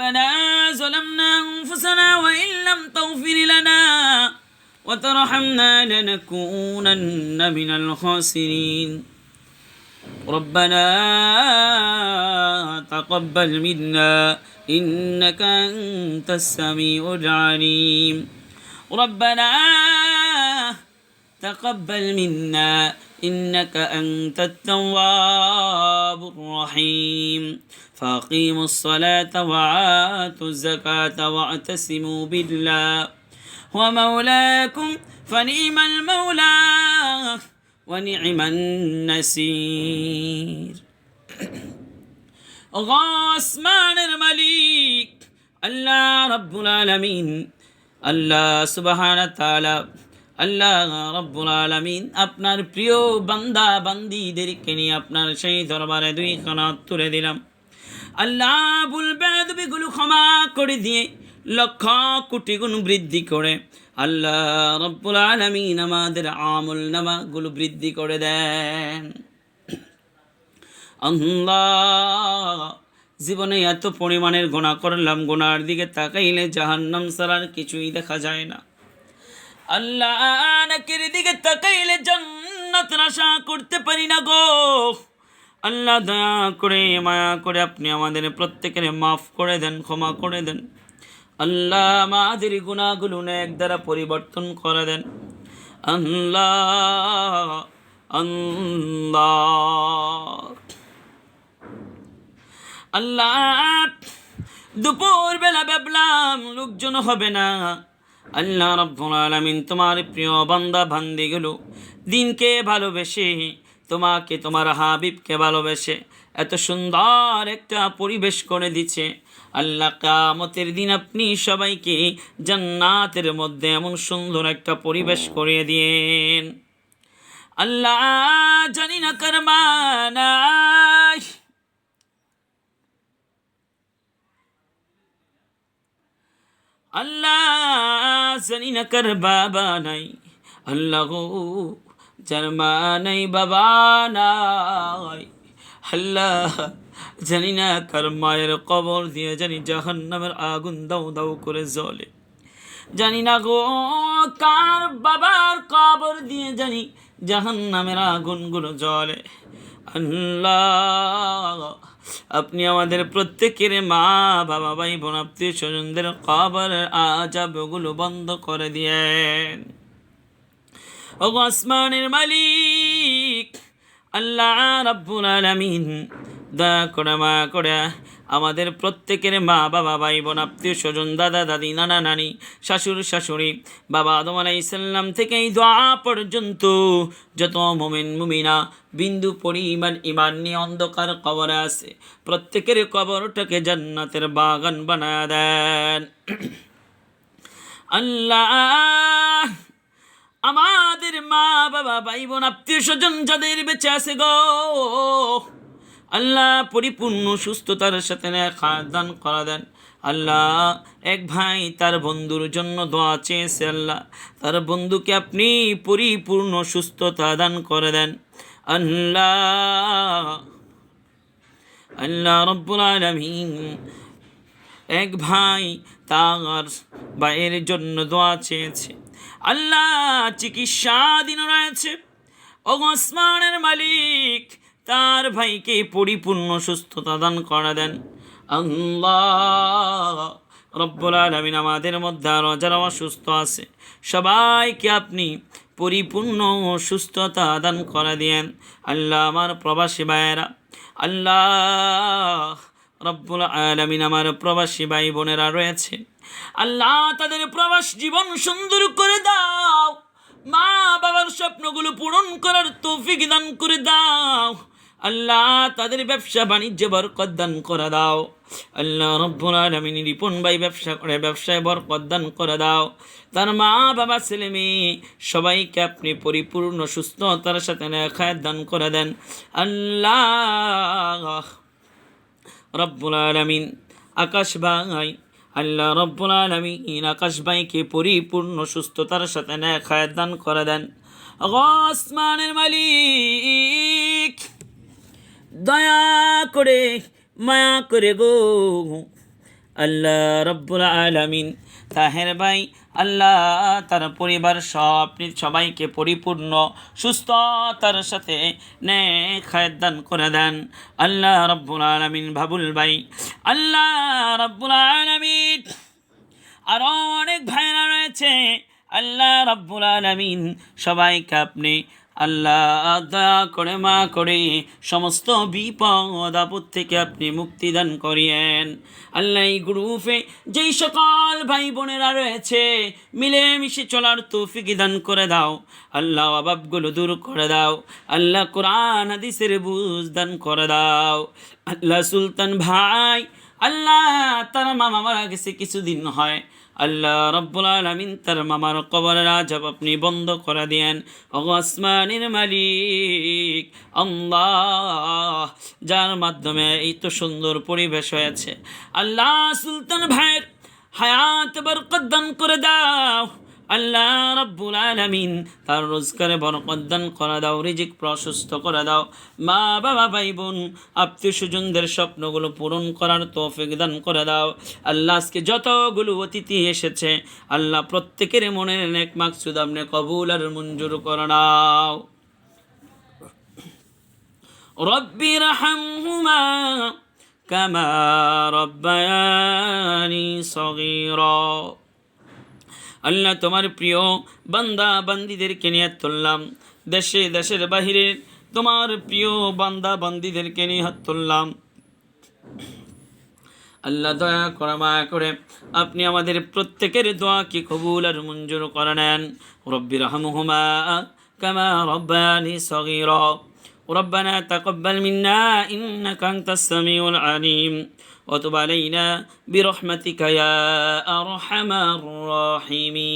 ربنا ظلمنا أنفسنا وإن لم تغفر لنا وترحمنا لنكونن من الخاسرين. ربنا تقبل منا إنك أنت السميع العليم. ربنا تقبل منا إنك أنت التواب. الرحيم فأقيموا الصلاة وآتوا الزكاة واعتصموا بالله ومولاكم فنعم المولى ونعم النسير غاسمان المليك الله رب العالمين আল্লাহ সুবাহান তালা আল্লাহ রব্বুল আলমিন আপনার প্রিয় বান্দা বান্দিদেরকে নিয়ে আপনার সেই দরবারে দুই খানাত তুলে দিলাম। আল্লাহ বলবে দুবিগুলো ক্ষমা করে দিয়ে লক্ষ কোটি গুণ বৃদ্ধি করে আল্লাহ রব্বুল আলমিন আমাদের আমল নামাগুলো বৃদ্ধি করে দেন। আল্লাহ জীবনে এত পরিমাণের গোনা করলাম গোনার দিকে তাকাইলে জাহান্নাম ছাড়ার কিছুই দেখা যায় না। আল্লাহ নাকের দিকে তাকাইলে জান্নাত আশা করতে পারি না গো। আল্লাহ দয়া করে, মায়া করে আপনি আমাদের প্রত্যেকের মাফ করে দেন, ক্ষমা করে দেন। আল্লাহ আমাদের গুণাগুলো এক দ্বারা পরিবর্তন করে দেন। আল্লাহ আল্লাহ। আল্লাহ দুপুর বেলা ভাবলাম লোকজন হবে না। আল্লাহ রব্বুল আলামিন তোমার প্রিয় বান্দা ভান্দিগুলো দিনকে ভালোবেসে, তোমাকে, তোমার হাবিবকে ভালোবেসে এত সুন্দর একটা পরিবেশ করে দিচ্ছে। আল্লাহ কামতের দিন আপনি সবাইকে জান্নাতের মধ্যে এমন সুন্দর একটা পরিবেশ করিয়ে দিন আল্লাহ জানি না করমানাই আল্লাহ জানি না কার বাবা নাই। আল্লাহ গো নাই বাবা নাই। আল্লাহ জানি না কার মায়ের কবর দিয়ে জানি জাহান্নামের আগুন দাও দাও করে জ্বলে। জানি না গো কার বাবার কবর দিয়ে জানি জাহান্নামের আগুনগুলো জ্বলে। আল্লাহ, আপনি আমাদের প্রত্যেকের মা, বাবা ভাই বোন আত্মীয় স্বজনদের কবর আজাবগুলো বন্ধ করে দিয়েন। ও আসমানের মালিক, আল্লাহ রাব্বুল আলামিন দয়া করে মা করে আমাদের প্রত্যেকের মা, বাবা, ভাই, বোন, আত্মীয় স্বজন, দাদা, দাদি, নানা, নানি শাশুর শাশুড়ি, বাবা আদম আলাইসাল্লাম থেকে এই দোয়া পর্যন্ত। যত মোমেন, মুমিনা, বিন্দু পরিমাণ ইমান নিয়ে অন্ধকার কবরে আছে, প্রত্যেকের কবরটাকে জান্নাতের বাগান বানায় দেন। আল্লাহ, আমাদের মা, বাবা, ভাই, বোন, আত্মীয় স্বজন যাদের বেঁচে আছে গো। আল্লাহ পরিপূর্ণ সুস্থতার সাথে দান করা দেন। আল্লাহ, এক ভাই তার বন্ধুর জন্য দোয়া চেয়েছে আল্লাহ। তার বন্ধুকে আপনি পরিপূর্ণ সুস্থতা দান করে দেন। আল্লাহ আল্লাহ রব্বুল আলমিন, এক ভাই তার ভাইয়ের জন্য দোয়া চেয়েছে। আল্লাহ চিকিৎসাধীন রয়েছে। ও মালিক তার ভাইকে পরিপূর্ণ সুস্থতা দান করা দেন। আল্লাহ রব্বুল আলমিন আমাদের মধ্যে আরও যারা অসুস্থ আছে, সবাইকে আপনি পরিপূর্ণ সুস্থতা দান করে দেন আল্লাহ আমার প্রবাসী ভাইয়েরা, আল্লাহ রব্বুল আলমিন আমার প্রবাসী ভাই বোনেরা রয়েছে। আল্লাহ তাদের প্রবাস জীবন সুন্দর করে দাও। মা বাবার স্বপ্নগুলো পূরণ করার তৌফিক দান করে দাও। আল্লাহ তাদের ব্যবসা বাণিজ্যে বরকত দান করে দাও। আল্লাহ রব্বুল আলমিন রিপন ভাই ব্যবসা করে, ব্যবসায় বরকত দান করে দাও। তার মা, বাবা, ছেলে, মেয়ে, সবাইকে আপনি পরিপূর্ণ সুস্থতার সাথে খায় দান করে দেন। আল্লাহ রব্বুল আলমিন আকাশ বাঙাই আল্লাহ রব্বুল আলমিন আকাশ ভাইকে পরিপূর্ণ সুস্থতার সাথে খায় দান করে দেন। আসমানের মালিক দয়া করে, মায়া করে গো। আল্লাহ রব্বুল আলামিন তাহের ভাই, আল্লাহ তার পরিবার সব সবাইকে পরিপূর্ণ, সুস্থতার সাথে নে খায়ের দান করে দেন। আল্লাহ রব্বুল আলমিন ভাবুল ভাই, আল্লাহ রব্বুল আলামিন। আরও অনেক ভাইরা রয়েছে। আল্লাহ রব্বুল আলমিন সবাইকে আপনি আল্লাহ আদা করে মা করে সমস্ত বিপদ আপদ থেকে আপনি মুক্তি দান করিয়েন। আল্লাহ এই গ্রুপে যেই সকল ভাই বোনেরা রয়েছে, মিলেমিশে চলার তৌফিক দান করে দাও। আল্লাহ অভাবগুলো দূর করে দাও। আল্লাহ কোরআন হাদিসের বুঝ দান করে দাও। আল্লাহ সুলতান ভাই আল্লাহ তার মামা মারা গেছে কিছুদিন হয়। আল্লাহ রব্বুল আলমিন তার মামার কবরের আজব আপনি বন্ধ করে দেন আসমানের মালিক, আল্লাহ, যার মাধ্যমে এই তো সুন্দর পরিবেশ হয়েছে। আল্লাহ সুলতান ভাইয়ের হায়াত বরকত দান করে দাও। আল্লাহ রব্বুল আলামিন তার রোজগারে বরকত দান করে দাও, রিজিক প্রশস্ত করে দাও। মা, বাবা, ভাই, বোন, আত্মীয় স্বজনদের স্বপ্নগুলো পূরণ করার তৌফিক দান করে দাও। আল্লাহ আজকে যতগুলো অতিথি এসেছে, আল্লাহ প্রত্যেকের মনের নেক মাকসুদ আপনি কবুল আর মঞ্জুর করে রব্বি রাহামহুমা কামা রব্বায়ানি সগীরা। আল্লাহ তোমার প্রিয় বান্দা বান্দিদেরকে নিয়ে তুললাম দেশে দেশের বাহিরে তোমার প্রিয় বান্দা বান্দিদেরকে নিয়ে হাত তুললাম আল্লাহ দয়া করে মায়া করে আপনি আমাদের প্রত্যেকের দোয়াকে কবুল আর মঞ্জুর করে নেন রব্বি রহমহুমা কামা রব্বানি সগীরা ربنا تقبل منا إنك أنت السميع العليم وتب علينا برحمتك يا أرحم الراحمين.